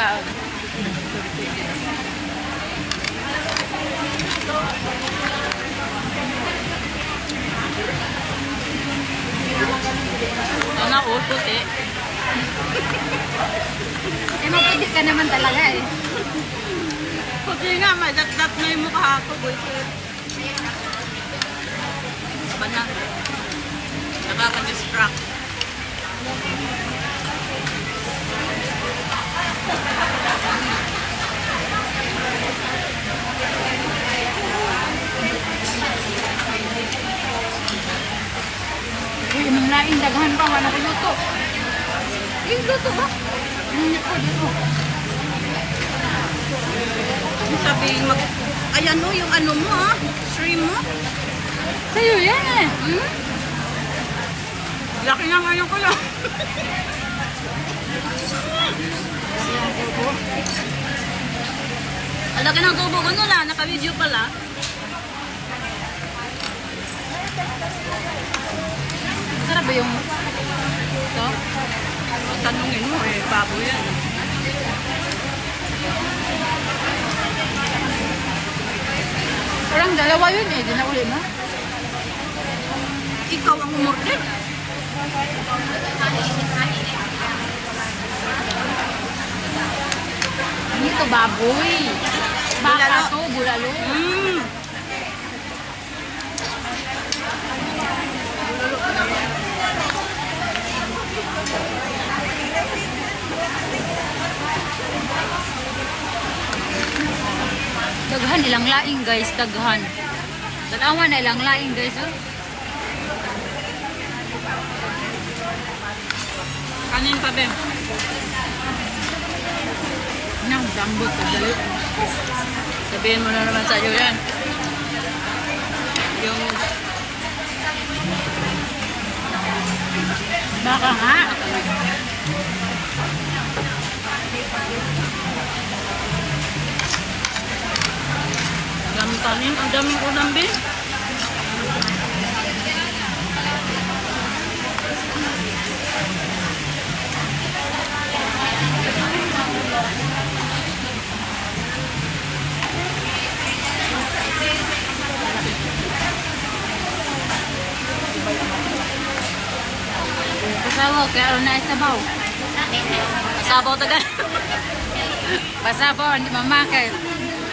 Sana all puti. Eh, maputi ka naman talaga eh. Puti nga, may dat-dat na yung mukha ko, boyfriend. Ba na? Nakaka-distract. Laing daghan pa, wala ko luto. Yung luto ba? Hindi ko dito. Sabihin mag... Ayan o, yung ano mo ha? Shrimp mo? Sa'yo yan eh. Hmm? Laki nga ngayon ko lang. Ang laki ng tubo ko nun ah, naka-video pala. Ba yung... Ito? Tanungin mo eh, babo yan. Parang dalawa yun eh. Di na uli mo. Ikaw ang umorder. Hindi to baboy. Baka Bulalo. to, bulalo. Mm. Daghan ilang laing guys, daghan. Dalawa na ilang laing guys. Oh. Kanin pa, Ben. Nang dambot ko dali. Sabihin mo na naman sa'yo yan. Yung Baka nga. Kanin, ang daming ulam, Ben. Pasabaw, kaya ano na. Sabaw tagal. Pasabaw, hindi mamakay.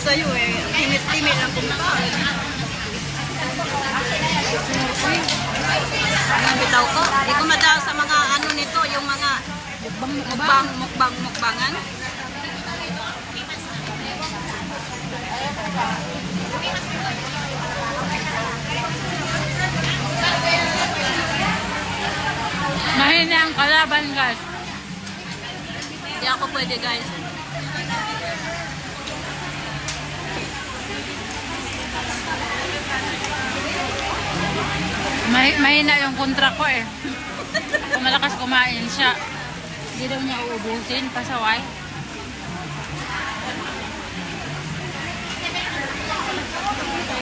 sa'yo eh, timit-timit lang kumakain. Ang bitaw ko. Hindi ko madala sa mga ano nito, yung mga mukbang, mukbang, mukbangan. Mahina ang kalaban guys. Hindi ako pwede guys. May, mahina yung kontra ko eh. Kung malakas kumain siya, hindi daw niya uubusin, pasaway.